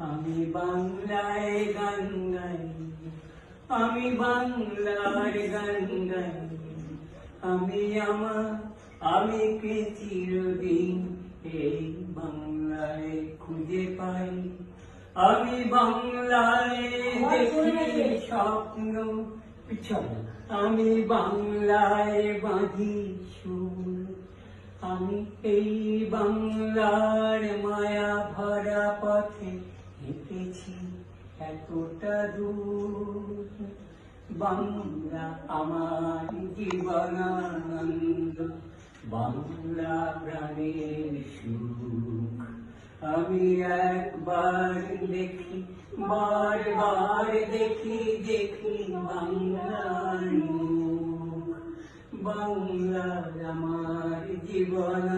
আমি বাংলায় গান গাই। আমি বাংলার গান গাই। আমি আমার আমি কে চিরদিন এই বাংলায় খুঁজে পাই। আমি বাংলায় দেখি স্বপ্ন। পিছন আমি বাংলায় বাঁধি সুর। আমি এই বাংলার মায়া ভরা পথে হেঁটেছি এতটা দূর বাংলা আমার জীবনানন্দ, বাংলা প্রাণের সুখ। আমি একবার দেখি, বারবার দেখি দেখি বাংলার মুখ। বাংলা আমার জীবনানন্দ।